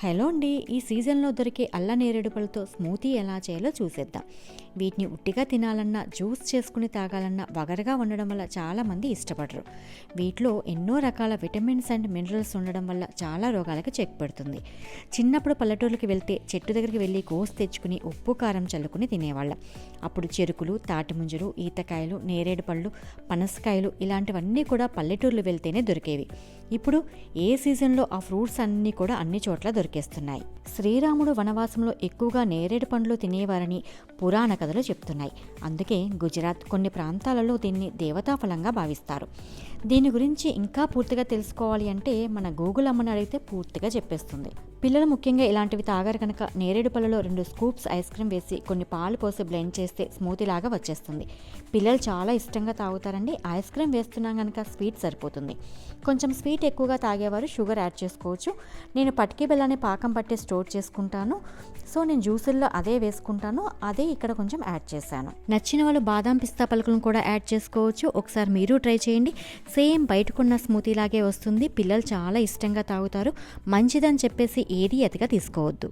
Hello అండి ఈ సీజన్లో దొరికే అల్ల నేరేడు పళ్ళతో స్మూతీ ఎలా చేయాలో చూసేద్దాం. వీటిని ఉట్టిగా తినాలన్నా జ్యూస్ చేసుకుని తాగాలన్నా వగరగా ఉండడం వల్ల చాలామంది ఇష్టపడరు. వీటిలో ఎన్నో రకాల విటమిన్స్ అండ్ మినరల్స్ ఉండడం వల్ల చాలా రోగాలకు చెక్ పెడుతుంది చిన్నప్పుడు పల్లెటూరుకి వెళ్తే చెట్టు దగ్గరికి వెళ్ళి కోసి తెచ్చుకుని ఉప్పు కారం చల్లుకుని తినేవాళ్ళం. అప్పుడు చెరుకులు తాటిముంజలు ఈతకాయలు నేరేడు పళ్ళు పనసకాయలు ఇలాంటివన్నీ కూడా పల్లెటూర్లు వెళ్తేనే దొరికేవి. ఇప్పుడు ఏ సీజన్లో ఆ ఫ్రూట్స్ అన్నీ కూడా అన్ని చోట్ల దొరికేస్తున్నాయి. శ్రీరాముడు వనవాసంలో ఎక్కువగా నేరేడు పండ్లు తినేవారని పురాణ కథలు చెప్తున్నాయి. అందుకే గుజరాత్ కొన్ని ప్రాంతాలలో దీన్ని దేవతాఫలంగా భావిస్తారు. దీని గురించి ఇంకా పూర్తిగా తెలుసుకోవాలి అంటే మన గూగుల్ అమ్మని అడిగితే పూర్తిగా చెప్పేస్తుంది. పిల్లలు ముఖ్యంగా ఇలాంటివి తాగారు కనుక నేరేడు పళ్ళలో రెండు స్కూప్స్ ఐస్ క్రీమ్ వేసి కొన్ని పాలు పోసి బ్లెండ్ చేస్తే స్మూతీ లాగా వచ్చేస్తుంది. పిల్లలు చాలా ఇష్టంగా తాగుతారండి. ఐస్ క్రీమ్ వేస్తున్నాం కనుక స్వీట్ సరిపోతుంది. కొంచెం స్వీట్ ఎక్కువగా తాగేవారు షుగర్ యాడ్ చేసుకోవచ్చు. నేను పటికి బెల్లాన్ని పాకం పట్టి స్టోర్ చేసుకుంటాను. సో నేను జ్యూసుల్లో అదే వేసుకుంటాను. అదే ఇక్కడ కొంచెం యాడ్ చేశాను. నచ్చిన వాళ్ళు బాదాం పిస్తా పలుకులను కూడా యాడ్ చేసుకోవచ్చు. ఒకసారి మీరు ట్రై చేయండి. సేమ్ బయటకున్న స్మూతీలాగే వస్తుంది. పిల్లలు చాలా ఇష్టంగా తాగుతారు. మంచిదని చెప్పేసి ఏది అతిగా తీసుకోవద్దు.